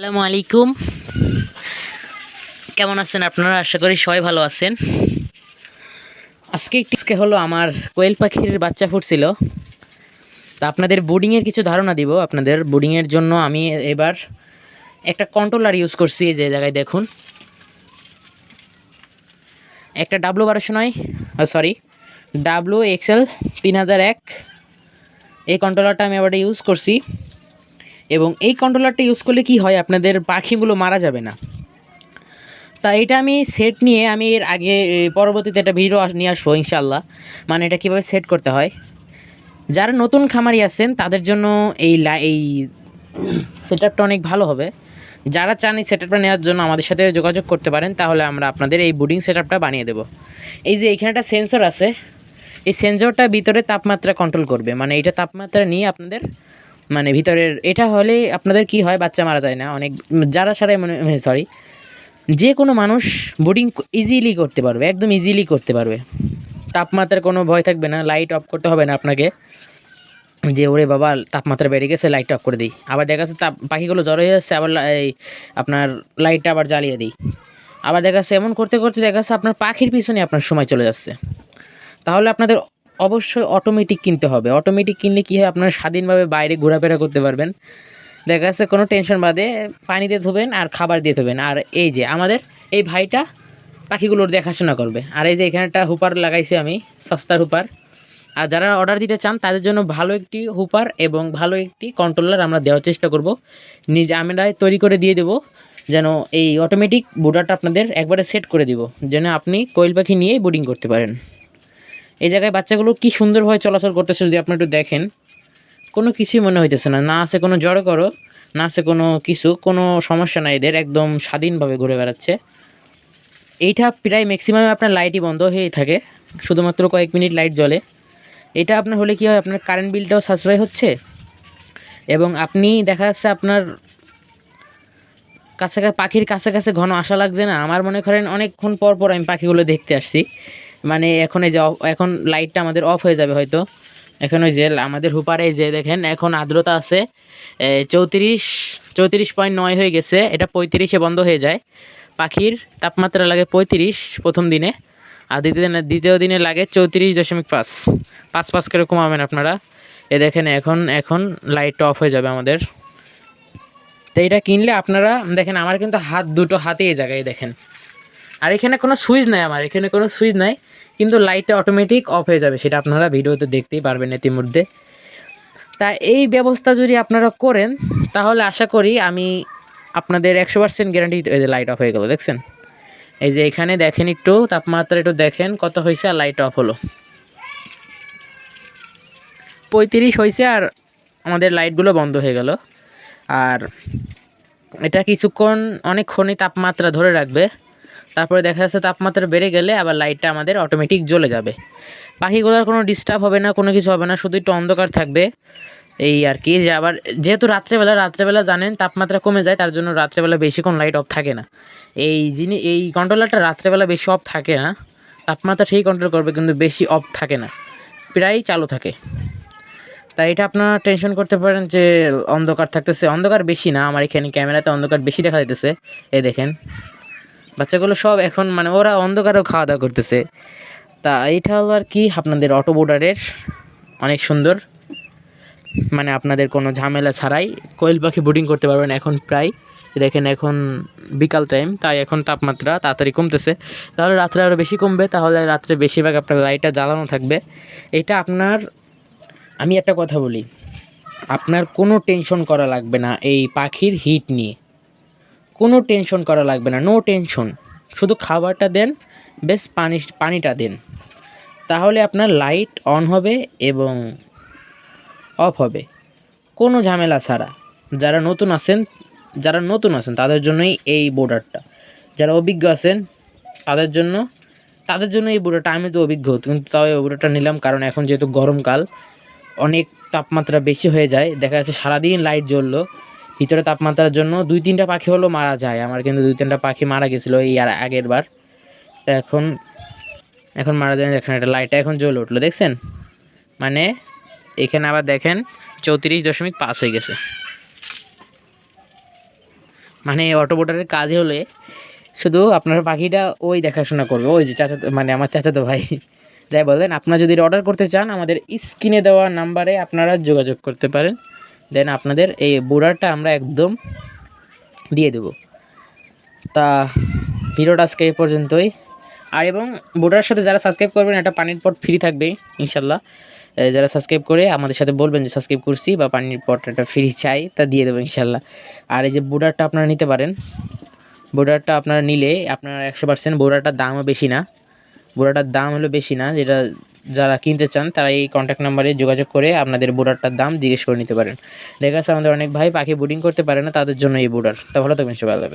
আসসালামু আলাইকুম। কেমন আছেন আপনারা? আশা করি সবাই ভালো আছেন। আজকে একটি হলো আমার কোয়েল পাখির বাচ্চা ফুটছিল। তা আপনাদের বোর্ডিংয়ের কিছু ধারণা দিব। আপনাদের বোর্ডিংয়ের জন্য আমি এবার একটা কন্ট্রোলার ইউজ করছি যে জায়গায় দেখুন। একটা ডাব্লু বারোশো নয় সরি ডাব্লু এক্সেল তিন হাজার এক। এই কন্ট্রোলারটা আমি এবার ইউজ করছি। এবং এই কন্ট্রোলারটা ইউজ করলে কি হয়? আপনাদের পাখিগুলো মারা যাবে না। তা এটা আমি সেট নিয়ে আমি এর আগে পরবর্তীতে একটা ভিডিও নিয়ে আসব ইনশাল্লাহ মানে এটা কীভাবে সেট করতে হয়? যারা নতুন খামারি আছেন, তাদের জন্য এই এই সেট আপটা অনেক ভালো হবে। যারা চান এই সেট আপটা নেওয়ার জন্য আমাদের সাথে যোগাযোগ করতে পারেন, তাহলে আমরা আপনাদের এই বুডিং সেট আপটা বানিয়ে দেবো। এই যে এখানে একটা সেন্সর আছে, এই সেন্সরটা ভিতরে তাপমাত্রা কন্ট্রোল করবে। মানে এটা তাপমাত্রা নিয়ে আপনাদের মানে ভিতরের, এটা হলে আপনাদের কি হয়, বাচ্চা মারা যায় না, অনেক, যারা সারাই মনে সরি যে কোনো মানুষ বোর্ডিং ইজিলি করতে পারবে, একদম ইজিলি করতে পারবে। তাপমাত্রার কোনো ভয় থাকবে না লাইট অফ করতে হবে না আপনাকে। যে ওরে বাবা, তাপমাত্রা বেড়ে গেছে লাইট অফ করে দিই। আবার দেখা যাচ্ছে তাপ, পাখিগুলো জ্বর হয়ে যাচ্ছে, আবার এই আপনার লাইটটা আবার জ্বালিয়ে দিই। আবার দেখা যাচ্ছে এমন করতে করতে দেখা যাচ্ছে আপনার পাখির পিছনে আপনার সময় চলে যাচ্ছে। তাহলে আপনাদের অবশ্যই অটোমেটিক কিনতে হবে। অটোমেটিক কিনলে কী হয়, আপনারা স্বাধীনভাবে বাইরে ঘোরাফেরা করতে পারবেন। দেখা যাচ্ছে কোনো টেনশন বাদে পানি দিয়ে ধোবেন আর খাবার দিয়ে ধোবেন। আর এই যে আমাদের এই ভাইটা পাখিগুলোর দেখাশোনা করবে। আর এই যে এখানে একটা হুপার লাগাইছি আমি, সস্তার হুপার। আর যারা অর্ডার দিতে চান, তাদের জন্য ভালো একটি হুপার এবং ভালো একটি কন্ট্রোলার আমরা দেওয়ার চেষ্টা করব। নিজে আমরাই তৈরি করে দিয়ে দেবো, যেন এই অটোমেটিক বোর্ডারটা আপনাদের একবারে সেট করে দিব, যেন আপনি কোয়েল পাখি নিয়েই বোর্ডিং করতে পারেন। এই জায়গায় বাচ্চাগুলো কি সুন্দরভাবে চলাচল করতেছে যদি আপনি একটু দেখেন, কোনো কিছুই মনে হইতেছে না। না আছে কোনো জড়ো করো, না আছে কোনো কিছু, কোনো সমস্যা নাই এদের, একদম স্বাধীনভাবে ঘুরে বেড়াচ্ছে। এইটা প্রায় ম্যাক্সিমাম আপনার লাইটই বন্ধ হয়েই থাকে, শুধুমাত্র কয়েক মিনিট লাইট জ্বলে। এটা আপনার হলে কি হয়, আপনার কারেন্ট বিলটাও সাশ্রয় হচ্ছে, এবং আপনি দেখা যাচ্ছে আপনার কাছে পাখির কাছে কাছে ঘন আসা লাগছে না। আমার মনে করেন অনেকক্ষণ পর পর আমি পাখিগুলো দেখতে আসছি। মানে এখন এই যে এখন লাইটটা আমাদের অফ হয়ে যাবে হয়তো। এখন ওই যে আমাদের হুপারে যে দেখেন, এখন আর্দ্রতা আছে চৌত্রিশ চৌত্রিশ পয়েন্ট নয় হয়ে গেছে, এটা পঁয়ত্রিশে বন্ধ হয়ে যায়। পাখির তাপমাত্রা লাগে পঁয়ত্রিশ প্রথম দিনে, আর দ্বিতীয় দিনে দ্বিতীয় দিনে লাগে চৌত্রিশ দশমিক পাঁচ। পাঁচ পাঁচ করে কমাবেন আপনারা। এ দেখেন, এখন এখন লাইটটা অফ হয়ে যাবে আমাদের। তো এটা কিনলে আপনারা দেখেন, আমার কিন্তু হাত দুটো হাতে এই জায়গায় দেখেন। আর এখানে কোনো সুইচ নাই আমার, এখানে কোনো সুইচ নাই। কিন্তু লাইটটা অটোমেটিক অফ হয়ে যাবে, সেটা আপনারা ভিডিওতে দেখতেই পারবেন ইতিমধ্যে। তা এই ব্যবস্থা যদি আপনারা করেন, তাহলে আশা করি আমি আপনাদের একশো পার্সেন্ট গ্যারান্টি এই যে লাইট অফ হয়ে গেলো, দেখছেন? এই যে এখানে দেখেন একটু, তাপমাত্রা একটু দেখেন, কত হয়েছে আর লাইট অফ হলো। পঁয়ত্রিশ হয়েছে আর আমাদের লাইটগুলো বন্ধ হয়ে গেল। আর এটা কিছুক্ষণ অনেকক্ষণই তাপমাত্রা ধরে রাখবে। তারপরে দেখা যাচ্ছে তাপমাত্রা বেড়ে গেলে আবার লাইটটা আমাদের অটোমেটিক জ্বলে যাবে। পাখিগুলোর কোনো ডিস্টার্ব হবে না, কোনো কিছু হবে না, শুধু একটু অন্ধকার থাকবে। এই আর কি, যে আবার যেহেতু রাত্রেবেলা রাত্রেবেলা জানেন তাপমাত্রা কমে যায়, তার জন্য রাত্রেবেলা বেশিক্ষণ লাইট অফ থাকে না। এই জিনিস এই কন্ট্রোলারটা রাত্রেবেলা বেশি অফ থাকে না, তাপমাত্রা ঠিক কন্ট্রোল করবে, কিন্তু বেশি অফ থাকে না প্রায় চালু থাকে। তাই এটা আপনারা টেনশন করতে পারেন যে অন্ধকার থাকতেছে, অন্ধকার বেশি না, আমার এখানে ক্যামেরাতে অন্ধকার বেশি দেখা যাইতেছে, এই দেখেন। বাচ্চাগুলো সব এখন মানে ওরা অন্ধকারেও খাওয়া দাওয়া করতেছে। তা এইটা হলো আর কি আপনাদের অটো বোর্ডারের অনেক সুন্দর। মানে আপনাদের কোনো ঝামেলা ছাড়াই কোয়েল পাখি বোর্ডিং করতে পারবেন এখন প্রায়। দেখেন এখন বিকাল টাইম তাই এখন তাপমাত্রা তাড়াতাড়ি কমতেছে। তাহলে রাত্রে আরও বেশি কমবে, তাহলে রাত্রে বেশিরভাগ আপনার লাইটটা জ্বালানো থাকবে। এটা আপনার, আমি একটা কথা বলি। আপনার কোনো টেনশন করা লাগবে না এই পাখির হিট নিয়ে। কোনো টেনশন করা লাগবে না নো টেনশন শুধু খাবারটা দেন, বেশ পানি পানিটা দেন। তাহলে আপনার লাইট অন হবে এবং অফ হবে। কোনো ঝামেলা ছাড়া। যারা নতুন আছেন, যারা নতুন আছেন, তাদের জন্যই এই বোর্ডারটা যারা অভিজ্ঞ আছেন, তাদের জন্য তাদের জন্য এই বোর্ডারটা আমি তো অভিজ্ঞ, কিন্তু তাও এই বোর্ডারটা নিলাম কারণ এখন যেহেতু গরমকাল, অনেক তাপমাত্রা বেশি হয়ে যায়। দেখা যাচ্ছে সারাদিন লাইট জ্বললো। ভিতরে তাপমাত্রার জন্য দুই তিনটা পাখি হলো মারা যায়। আমার কিন্তু দুই তিনটা পাখি মারা গেছিল এই আর আগের বার। এখন এখন মারা যায়, দেখেন একটা লাইটটা এখন জ্বলে উঠল, দেখছেন? মানে এখানে আবার দেখেন চৌত্রিশ দশমিক পাঁচ হয়ে গেছে। মানে অটো বোর্ডারের কাজে হলে শুধু আপনার পাখিটা ওই দেখাশোনা করবে, ওই যে চাচাতো মানে আমার চাচাতো ভাই। যাই বলেন, আপনারা যদি অর্ডার করতে চান, আমাদের স্ক্রিনে দেওয়া নাম্বারে আপনারা যোগাযোগ করতে পারেন। দেন আপনাদের এই বোর্ডারটা আমরা একদম দিয়ে দেবো। তা ভিডিওটা আজকে এই পর্যন্তই। আর এবং বোর্ডারের সাথে যারা সাবস্ক্রাইব করবেন, একটা পানির পট ফ্রি থাকবে, ইনশাল্লাহ। যারা সাবস্ক্রাইব করে আমাদের সাথে বলবেন যে সাবস্ক্রাইব করছি বা পানির পট একটা ফ্রি চাই, তা দিয়ে দেবো, ইনশাল্লাহ। আর এই যে বোর্ডারটা আপনারা নিতে পারেন বোর্ডারটা আপনারা নিলে আপনারা একশো পার্সেন্ট বোর্ডারটার দামও বেশি না। বোর্ডারটার দাম হলো বেশি না, যেটা যারা কিনতে চান, তারা এই কন্ট্যাক্ট নাম্বারে যোগাযোগ করে আপনাদের বুডারটার দাম জিজ্ঞেস করে নিতে পারেন। দেখা যাচ্ছে আমাদের অনেক ভাই পাখি বুডিং করতে পারে না, তাদের জন্য এই বুডার। তা ভালো থাকবেন, সবাই আল্লাহ